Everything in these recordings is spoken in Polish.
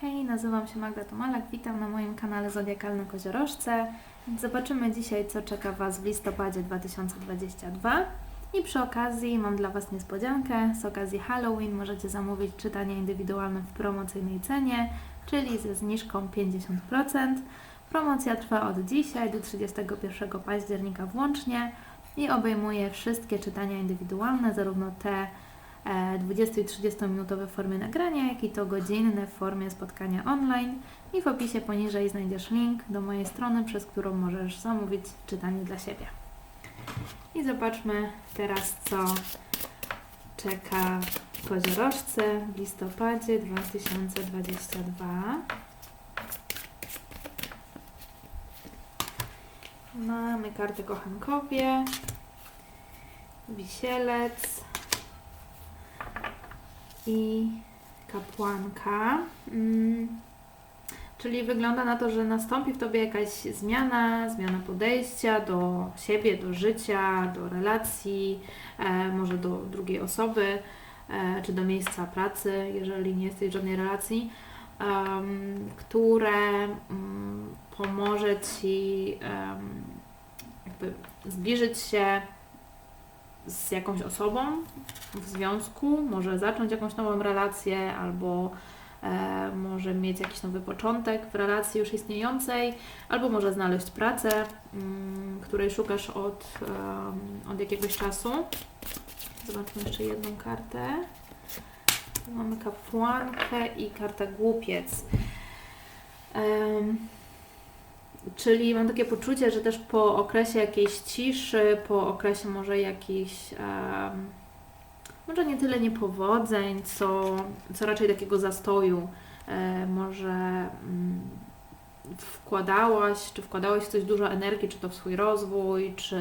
Hej, nazywam się Magda Tomalak, witam na moim kanale Zodiakalne Koziorożce. Zobaczymy dzisiaj, co czeka Was w listopadzie 2022. I przy okazji mam dla Was niespodziankę. Z okazji Halloween możecie zamówić czytanie indywidualne w promocyjnej cenie, czyli ze zniżką 50%. Promocja trwa od dzisiaj do 31 października włącznie i obejmuje wszystkie czytania indywidualne, zarówno te 20 i 30 minutowe formie nagrania, jak i to godzinne w formie spotkania online. I w opisie poniżej znajdziesz link do mojej strony, przez którą możesz zamówić czytanie dla siebie. I zobaczmy teraz, co czeka koziorożce w listopadzie 2022. Mamy kartę kochankowie, wisielec i kapłanka. Mm, Czyli wygląda na to, że nastąpi w tobie jakaś zmiana, zmiana podejścia do siebie, do życia, do relacji, e, może do drugiej osoby, e, czy do miejsca pracy, jeżeli nie jesteś w żadnej relacji, które mm, pomoże ci jakby zbliżyć się z jakąś osobą w związku, może zacząć jakąś nową relację albo e, może mieć jakiś nowy początek w relacji już istniejącej, albo może znaleźć pracę, mm, której szukasz od, od jakiegoś czasu. Zobaczmy jeszcze jedną kartę. Mamy kapłankę i kartę głupiec. Czyli mam takie poczucie, że też po okresie jakiejś ciszy, po okresie może jakichś, em, może nie tyle niepowodzeń, co, co raczej takiego zastoju, e, może mm, wkładałaś, czy wkładałeś w coś dużo energii, czy to w swój rozwój, czy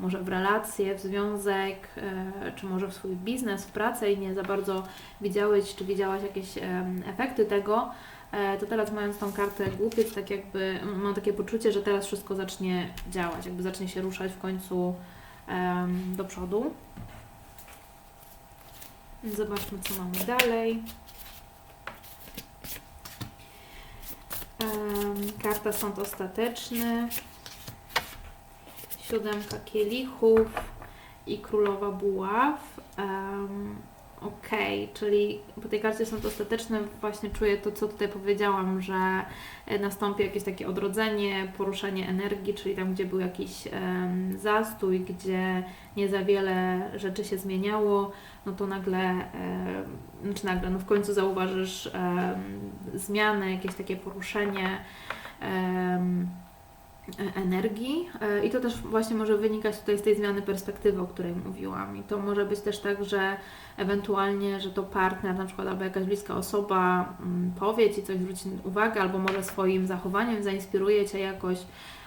może w relacje, w związek, e, czy może w swój biznes, w pracę i nie za bardzo widziałeś, czy widziałaś jakieś em, efekty tego, e, to teraz mając tą kartę głupiec, tak jakby mam takie poczucie, że teraz wszystko zacznie działać, jakby zacznie się ruszać w końcu em, do przodu. Zobaczmy, co mamy dalej. Em, karta sąd ostateczny, siódemka kielichów i królowa buław. Um, Okej, czyli po tej karcie sąd ostateczny właśnie czuję to, co tutaj powiedziałam, że e, nastąpi jakieś takie odrodzenie, poruszenie energii, czyli tam, gdzie był jakiś em, zastój, gdzie nie za wiele rzeczy się zmieniało, no to nagle, em, znaczy nagle, no w końcu zauważysz em, zmianę, jakieś takie poruszenie e- energii E, i to też właśnie może wynikać tutaj z tej zmiany perspektywy, o której mówiłam. I to może być też tak, że ewentualnie, że to partner na przykład albo jakaś bliska osoba mm, powie Ci coś, zwróci uwagę albo może swoim zachowaniem zainspiruje Cię jakoś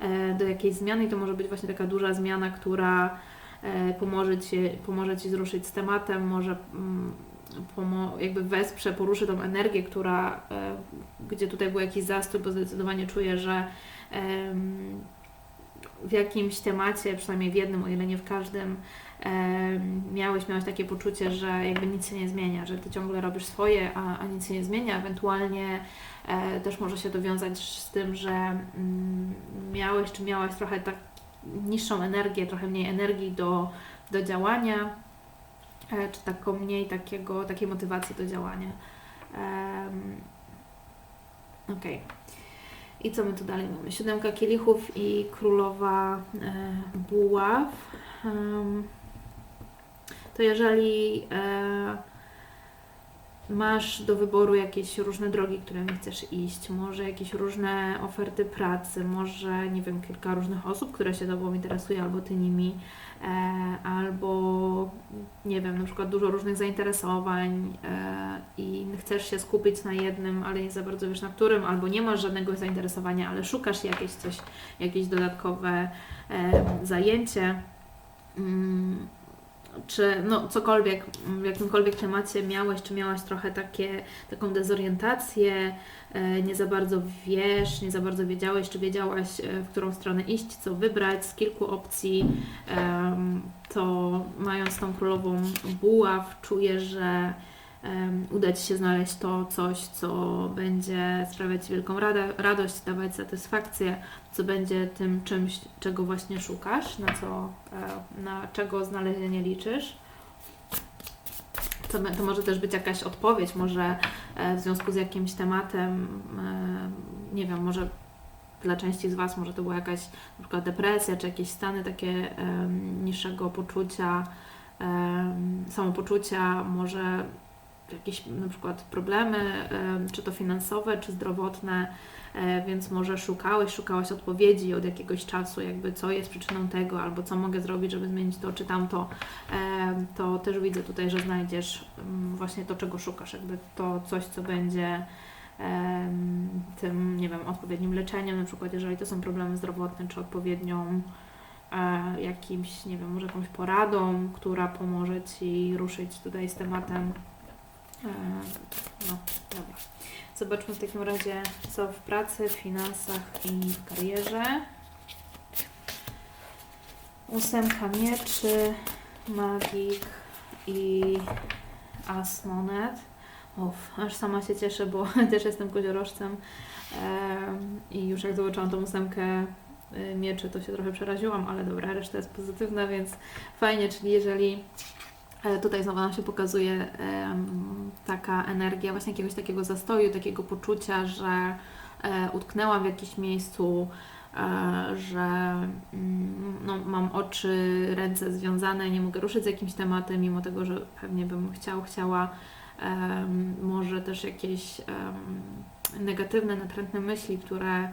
e, do jakiejś zmiany. I to może być właśnie taka duża zmiana, która e, pomoże Ci, pomoże ci zruszyć z tematem, może mm, jakby wesprze, poruszy tą energię, która, gdzie tutaj był jakiś zastój, bo zdecydowanie czuję, że w jakimś temacie, przynajmniej w jednym, o ile nie w każdym, miałeś, miałeś takie poczucie, że jakby nic się nie zmienia, że ty ciągle robisz swoje, a, a nic się nie zmienia. Ewentualnie e, też może się to wiązać z tym, że mm, miałeś czy miałaś trochę tak niższą energię, trochę mniej energii do, do działania, e, czy taką mniej takiego, takiej motywacji do działania. Em, Okej. I co my tu dalej mamy? Siódemka kielichów i królowa e, buław. Em, to jeżeli e, masz do wyboru jakieś różne drogi, którymi chcesz iść, może jakieś różne oferty pracy, może nie wiem, kilka różnych osób, które się Tobą interesuje, albo Ty nimi, e, albo nie wiem, na przykład dużo różnych zainteresowań e, i chcesz się skupić na jednym, ale nie za bardzo wiesz na którym, albo nie masz żadnego zainteresowania, ale szukasz jakieś coś, jakieś dodatkowe e, zajęcie. Mm, czy no, cokolwiek, w jakimkolwiek temacie miałeś, czy miałaś trochę takie, taką dezorientację, e, nie za bardzo wiesz, nie za bardzo wiedziałeś, czy wiedziałaś, e, w którą stronę iść, co wybrać z kilku opcji, to mając tą królową buław, czuję, że uda Ci się znaleźć to coś, co będzie sprawiać wielką radość, dawać satysfakcję, co będzie tym czymś, czego właśnie szukasz, na co, e, na czego znalezienie liczysz. To, to może też być jakaś odpowiedź, może e, w związku z jakimś tematem, e, nie wiem, może dla części z Was może to była jakaś na przykład depresja, czy jakieś stany takie niższego poczucia, samopoczucia, może jakieś na przykład problemy, em, czy to finansowe, czy zdrowotne, e, więc może szukałeś, szukałaś odpowiedzi od jakiegoś czasu, jakby co jest przyczyną tego, albo co mogę zrobić, żeby zmienić to czy tamto, to też widzę tutaj, że znajdziesz mm, właśnie to, czego szukasz, jakby to coś, co będzie tym, nie wiem, odpowiednim leczeniem, na przykład jeżeli to są problemy zdrowotne, czy odpowiednią e, jakimś, nie wiem, może jakąś poradą, która pomoże Ci ruszyć tutaj z tematem. E, no, dobra. Zobaczmy w takim razie, co w pracy, w finansach i w karierze. Ósemka mieczy, magik i as monet. Uff, aż sama się cieszę, bo też jestem koziorożcem em, i już jak zobaczyłam tą ósemkę y, mieczy, to się trochę przeraziłam, ale dobra, reszta jest pozytywna, więc fajnie, czyli jeżeli e, tutaj znowu nam się pokazuje taka energia właśnie jakiegoś takiego zastoju, takiego poczucia, że e, utknęłam w jakimś miejscu, e, że mm, no, mam oczy, ręce związane, nie mogę ruszyć z jakimś tematem, mimo tego, że pewnie bym chciał, chciała może też jakieś negatywne, natrętne myśli, które,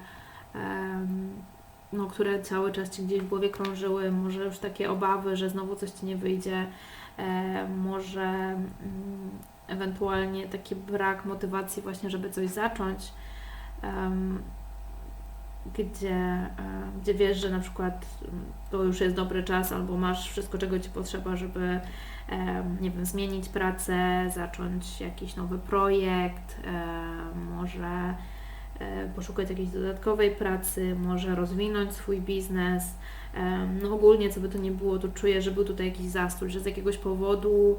no, które cały czas Ci gdzieś w głowie krążyły, może już takie obawy, że znowu coś Ci nie wyjdzie, może mm, ewentualnie taki brak motywacji właśnie, żeby coś zacząć, gdzie, e, gdzie wiesz, że na przykład mm, to już jest dobry czas, albo masz wszystko, czego Ci potrzeba, żeby nie wiem, zmienić pracę, zacząć jakiś nowy projekt, em, może e, poszukać jakiejś dodatkowej pracy, może rozwinąć swój biznes. No ogólnie, co by to nie było, to czuję, że był tutaj jakiś zastój, że z jakiegoś powodu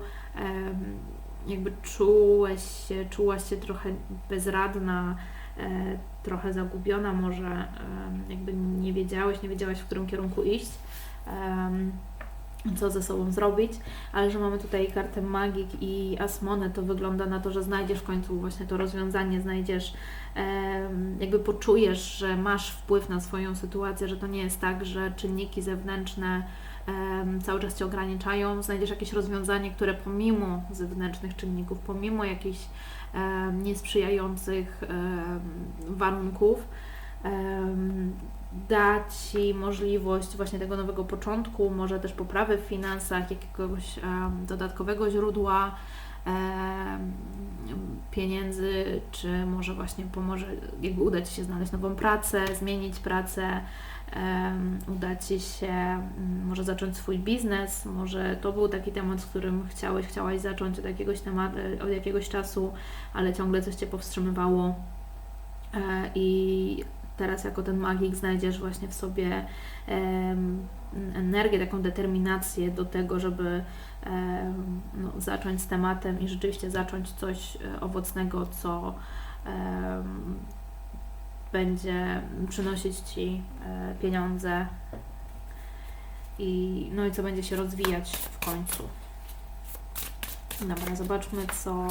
jakby czułeś się, czułaś się trochę bezradna, e, trochę zagubiona, może jakby nie wiedziałeś, nie wiedziałaś, w którym kierunku iść. Co ze sobą zrobić, ale że mamy tutaj kartę Magik i Asmonę, to wygląda na to, że znajdziesz w końcu właśnie to rozwiązanie, znajdziesz, jakby poczujesz, że masz wpływ na swoją sytuację, że to nie jest tak, że czynniki zewnętrzne cały czas Cię ograniczają, znajdziesz jakieś rozwiązanie, które pomimo zewnętrznych czynników, pomimo jakichś niesprzyjających warunków, da Ci możliwość właśnie tego nowego początku, może też poprawy w finansach, jakiegoś dodatkowego źródła pieniędzy, czy może właśnie pomoże, jakby uda Ci się znaleźć nową pracę, zmienić pracę, uda Ci się mm, może zacząć swój biznes, może to był taki temat, z którym chciałeś, chciałaś zacząć od jakiegoś tematu, od jakiegoś czasu, ale ciągle coś Cię powstrzymywało e, i teraz jako ten magik znajdziesz właśnie w sobie energię, taką determinację do tego, żeby no, zacząć z tematem i rzeczywiście zacząć coś e, owocnego, co będzie przynosić Ci e, pieniądze i, no i co będzie się rozwijać w końcu. Dobra, zobaczmy co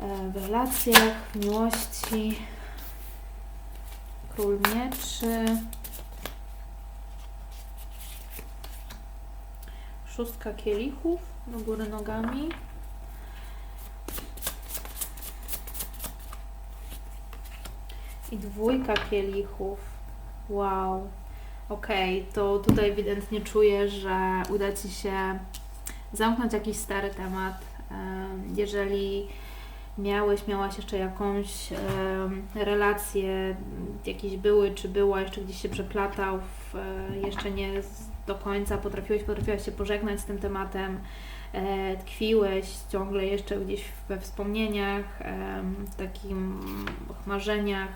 e, w relacjach, w miłości. Król mieczy. Szóstka kielichów do góry nogami. I dwójka kielichów. Wow. Okej, to tutaj ewidentnie czuję, że uda Ci się zamknąć jakiś stary temat. Em, Jeżeli miałeś, miałaś jeszcze jakąś em, relację, jakieś były czy była, jeszcze gdzieś się przeplatał, w, e, jeszcze nie z- do końca potrafiłeś, potrafiłaś się pożegnać z tym tematem, e, tkwiłeś ciągle jeszcze gdzieś we wspomnieniach, w takim marzeniach,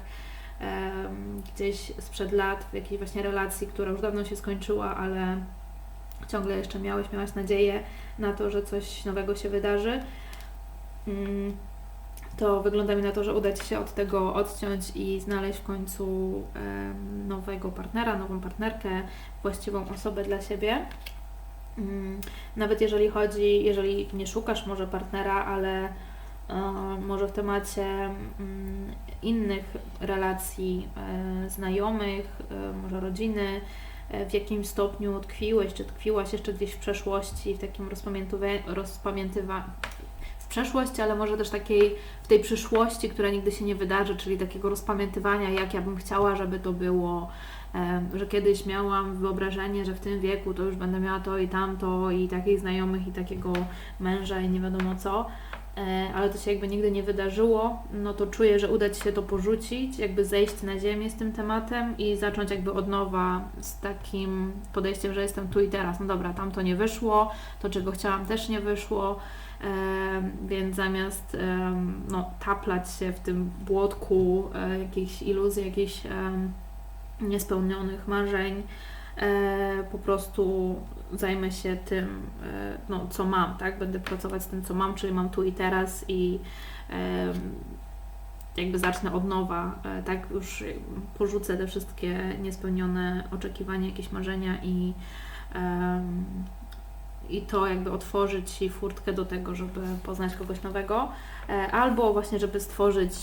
gdzieś sprzed lat, w jakiejś właśnie relacji, która już dawno się skończyła, ale ciągle jeszcze miałeś, miałaś nadzieję na to, że coś nowego się wydarzy, mm, to wygląda mi na to, że uda Ci się od tego odciąć i znaleźć w końcu nowego partnera, nową partnerkę, właściwą osobę dla siebie. Mm, Nawet jeżeli chodzi, jeżeli nie szukasz może partnera, ale e, może w temacie mm, innych relacji e, znajomych, e, może rodziny, w jakim stopniu tkwiłeś, czy tkwiłaś jeszcze gdzieś w przeszłości, w takim rozpamiętywa- przeszłości, ale może też takiej w tej przyszłości, która nigdy się nie wydarzy, czyli takiego rozpamiętywania, jak ja bym chciała, żeby to było, że kiedyś miałam wyobrażenie, że w tym wieku to już będę miała to i tamto i takich znajomych i takiego męża i nie wiadomo co, e, ale to się jakby nigdy nie wydarzyło, no to czuję, że uda Ci się to porzucić, jakby zejść na ziemię z tym tematem i zacząć jakby od nowa z takim podejściem, że jestem tu i teraz. No dobra, tam to nie wyszło, to czego chciałam też nie wyszło, więc zamiast no, taplać się w tym błotku e, jakichś iluzji, jakichś niespełnionych marzeń, e, po prostu zajmę się tym, e, no, co mam, tak? Będę pracować z tym, co mam, czyli mam tu i teraz i jakby zacznę od nowa, tak? Już porzucę te wszystkie niespełnione oczekiwania, jakieś marzenia i i to jakby otworzyć Ci furtkę do tego, żeby poznać kogoś nowego, e, albo właśnie, żeby stworzyć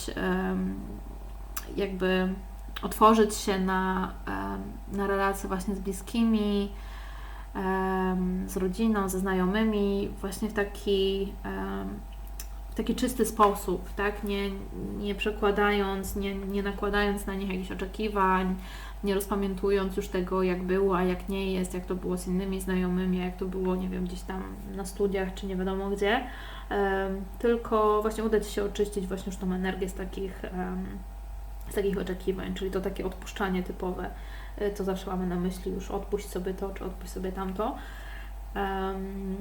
jakby otworzyć się na, na relacje właśnie z bliskimi, z rodziną, ze znajomymi, właśnie w taki, taki czysty sposób, tak? Nie, nie przekładając, nie, nie nakładając na nich jakichś oczekiwań, nie rozpamiętując już tego, jak było, a jak nie jest, jak to było z innymi znajomymi, jak to było, nie wiem, gdzieś tam na studiach, czy nie wiadomo gdzie, em, tylko właśnie uda Ci się oczyścić właśnie już tą energię z takich, em, z takich oczekiwań, czyli to takie odpuszczanie typowe, y, to zawsze mamy na myśli już odpuść sobie to, czy odpuść sobie tamto. Em,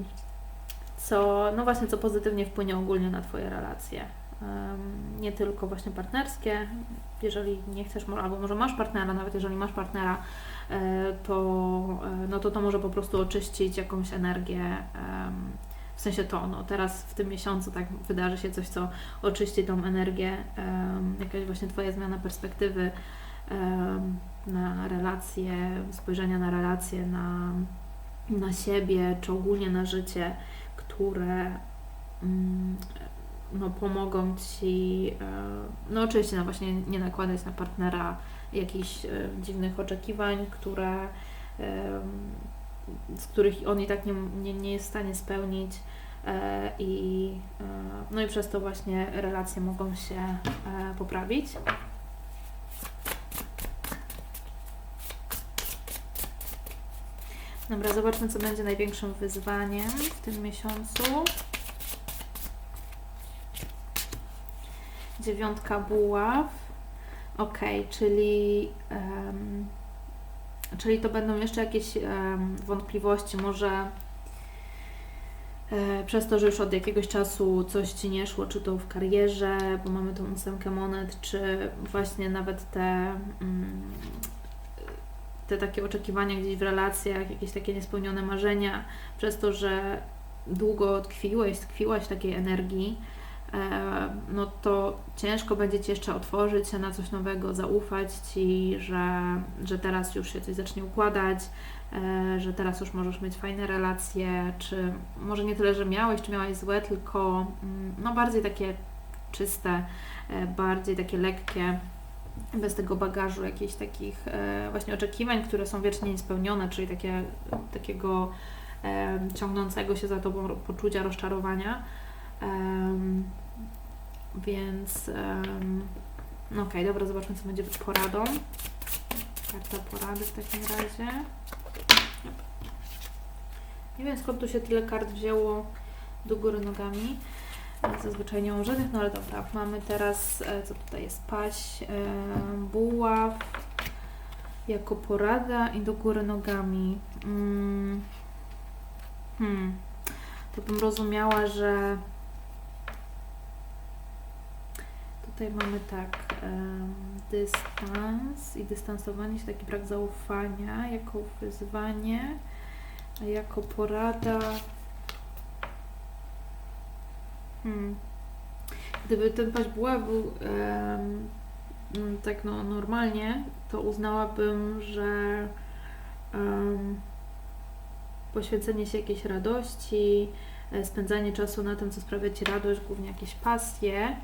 co, no właśnie, co pozytywnie wpłynie ogólnie na Twoje relacje. Nie tylko właśnie partnerskie, jeżeli nie chcesz, albo może masz partnera, nawet jeżeli masz partnera, e, to, e, no to to może po prostu oczyścić jakąś energię, w sensie to, no teraz w tym miesiącu tak wydarzy się coś, co oczyści tą energię, jakaś właśnie Twoja zmiana perspektywy na relacje, spojrzenia na relacje, na, na siebie, czy ogólnie na życie, które mm, no, pomogą Ci, e, no oczywiście no właśnie nie nakładać na partnera jakichś e, dziwnych oczekiwań, które, z których on i tak nie, nie, nie jest w stanie spełnić e, i, no i przez to właśnie relacje mogą się poprawić. Dobra, zobaczmy, co będzie największym wyzwaniem w tym miesiącu. Dziewiątka buław. Ok, czyli, em, czyli to będą jeszcze jakieś em, wątpliwości, może e, przez to, że już od jakiegoś czasu coś Ci nie szło, czy to w karierze, bo mamy tą ósemkę monet, czy właśnie nawet te, mm, te takie oczekiwania gdzieś w relacjach, jakieś takie niespełnione marzenia, przez to, że długo tkwiłeś, tkwiłaś w takiej energii, e, no to ciężko będzie Ci jeszcze otworzyć się na coś nowego, zaufać Ci, że, że teraz już się coś zacznie układać, e, że teraz już możesz mieć fajne relacje, czy może nie tyle, że miałeś, czy miałaś złe, tylko mm, no bardziej takie czyste, e, bardziej takie lekkie, bez tego bagażu jakichś takich e, właśnie oczekiwań, które są wiecznie niespełnione, czyli takie, takiego e, ciągnącego się za Tobą poczucia rozczarowania. Więc no okej, dobra, zobaczmy co będzie poradą. Karta porady w takim razie. Nie wiem skąd tu się tyle kart wzięło do góry nogami. Zazwyczaj nie mam żadnych, no ale dobra. Mamy teraz, e, co tutaj jest, paść, e, buław jako porada i do góry nogami. Mm. Hmm. To bym rozumiała, że tutaj mamy tak, em, dystans i dystansowanie się, taki brak zaufania jako wyzwanie. Jako porada. Hmm. Gdyby ten paść buła był em, mm, tak no, normalnie, to uznałabym, że em, poświęcenie się jakiejś radości, e, spędzanie czasu na tym, co sprawia Ci radość, głównie jakieś pasje,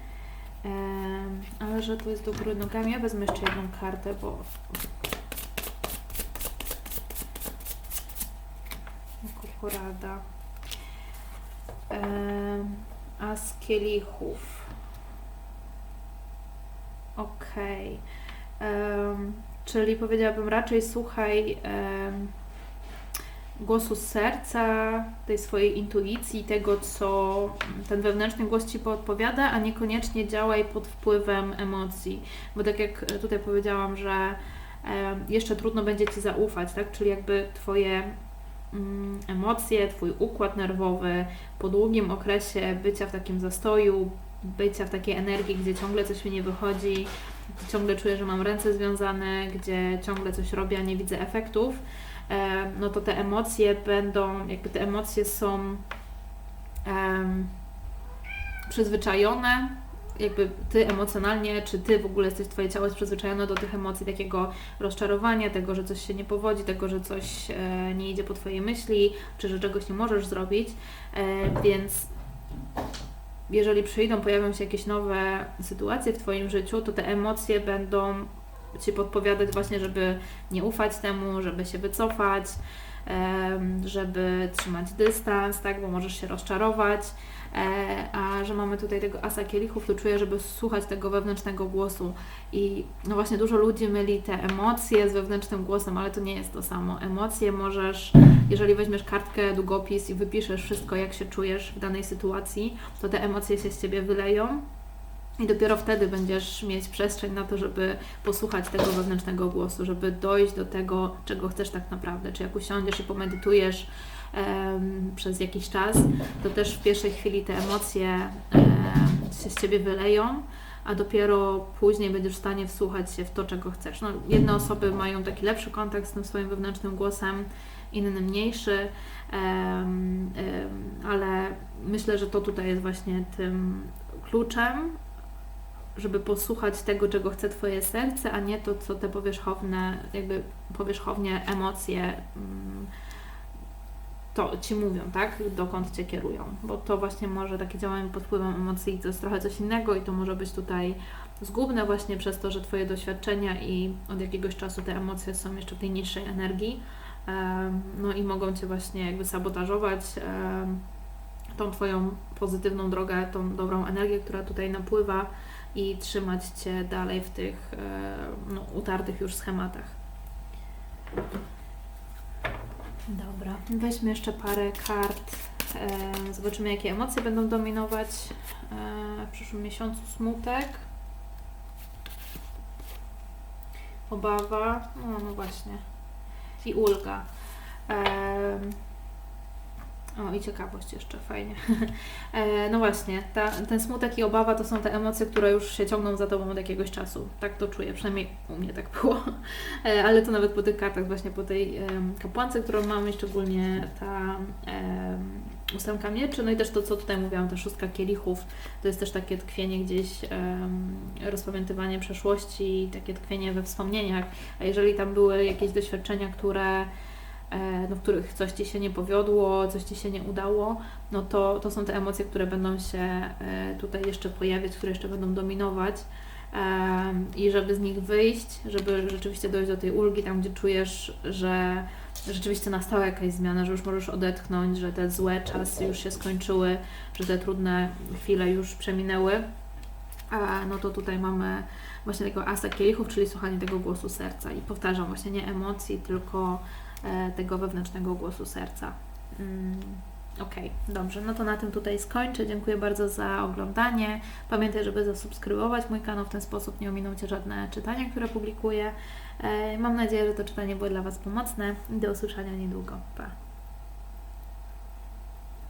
em, ale że to jest do góry nogami. Ja wezmę jeszcze jedną kartę, bo jako porada. Em, a z kielichów. Okej. Em, czyli powiedziałabym raczej słuchaj em, głosu serca, tej swojej intuicji, tego co ten wewnętrzny głos Ci podpowiada, a niekoniecznie działaj pod wpływem emocji. Bo tak jak tutaj powiedziałam, że jeszcze trudno będzie Ci zaufać, tak? Czyli jakby Twoje emocje, Twój układ nerwowy po długim okresie bycia w takim zastoju, bycia w takiej energii, gdzie ciągle coś mi nie wychodzi, gdzie ciągle czuję, że mam ręce związane, gdzie ciągle coś robię, a nie widzę efektów, e, no to te emocje będą, jakby te emocje są em, przyzwyczajone, jakby ty emocjonalnie, czy ty w ogóle jesteś, twoje ciało jest przyzwyczajone do tych emocji, takiego rozczarowania, tego, że coś się nie powodzi, tego, że coś e, nie idzie po twojej myśli, czy że czegoś nie możesz zrobić, e, więc jeżeli przyjdą, pojawią się jakieś nowe sytuacje w Twoim życiu, to te emocje będą Ci podpowiadać właśnie, żeby nie ufać temu, żeby się wycofać, żeby trzymać dystans, tak, bo możesz się rozczarować. E, A że mamy tutaj tego asa kielichów, to czuję, żeby słuchać tego wewnętrznego głosu. I no właśnie dużo ludzi myli te emocje z wewnętrznym głosem, ale to nie jest to samo. Emocje możesz, jeżeli weźmiesz kartkę, długopis i wypiszesz wszystko, jak się czujesz w danej sytuacji, to te emocje się z Ciebie wyleją. I dopiero wtedy będziesz mieć przestrzeń na to, żeby posłuchać tego wewnętrznego głosu, żeby dojść do tego, czego chcesz tak naprawdę. Czy jak usiądziesz i pomedytujesz przez jakiś czas, to też w pierwszej chwili te emocje em, się z Ciebie wyleją, a dopiero później będziesz w stanie wsłuchać się w to, czego chcesz. No, jedne osoby mają taki lepszy kontakt z tym swoim wewnętrznym głosem, inny mniejszy, ale myślę, że to tutaj jest właśnie tym kluczem, żeby posłuchać tego, czego chce Twoje serce, a nie to, co te powierzchowne, jakby powierzchownie emocje mm, to Ci mówią, tak? Dokąd Cię kierują. Bo to właśnie może takie działanie pod wpływem emocji to jest trochę coś innego i to może być tutaj zgubne właśnie przez to, że Twoje doświadczenia i od jakiegoś czasu te emocje są jeszcze w tej niższej energii. No i mogą Cię właśnie jakby sabotażować tą Twoją pozytywną drogę, tą dobrą energię, która tutaj napływa i trzymać Cię dalej w tych no, utartych już schematach. Dobra, weźmy jeszcze parę kart. E, zobaczymy, jakie emocje będą dominować e, w przyszłym miesiącu. Smutek, obawa, no, no właśnie, i ulga. Em, o, i ciekawość jeszcze, fajnie. E, no właśnie, ta, ten smutek i obawa to są te emocje, które już się ciągną za Tobą od jakiegoś czasu. Tak to czuję, przynajmniej u mnie tak było. E, ale to nawet po tych kartach, właśnie po tej em, kapłance, którą mamy, szczególnie ta em, ósemka mieczy, no i też to, co tutaj mówiłam, ta szóstka kielichów, to jest też takie tkwienie gdzieś, em, rozpamiętywanie przeszłości, takie tkwienie we wspomnieniach. A jeżeli tam były jakieś doświadczenia, które e, no, w których coś Ci się nie powiodło, coś Ci się nie udało, no to, to są te emocje, które będą się e, tutaj jeszcze pojawiać, które jeszcze będą dominować. I żeby z nich wyjść, żeby rzeczywiście dojść do tej ulgi, tam gdzie czujesz, że rzeczywiście nastała jakaś zmiana, że już możesz odetchnąć, że te złe czasy już się skończyły, że te trudne chwile już przeminęły, a, no to tutaj mamy właśnie tego asa kielichów, czyli słuchanie tego głosu serca. I powtarzam, właśnie nie emocji, tylko e, tego wewnętrznego głosu serca. Mm, Okej, dobrze, no to na tym tutaj skończę. Dziękuję bardzo za oglądanie. Pamiętaj, żeby zasubskrybować mój kanał, w ten sposób nie ominą Cię żadne czytania, które publikuję. E, Mam nadzieję, że to czytanie było dla Was pomocne. Do usłyszenia niedługo. Pa!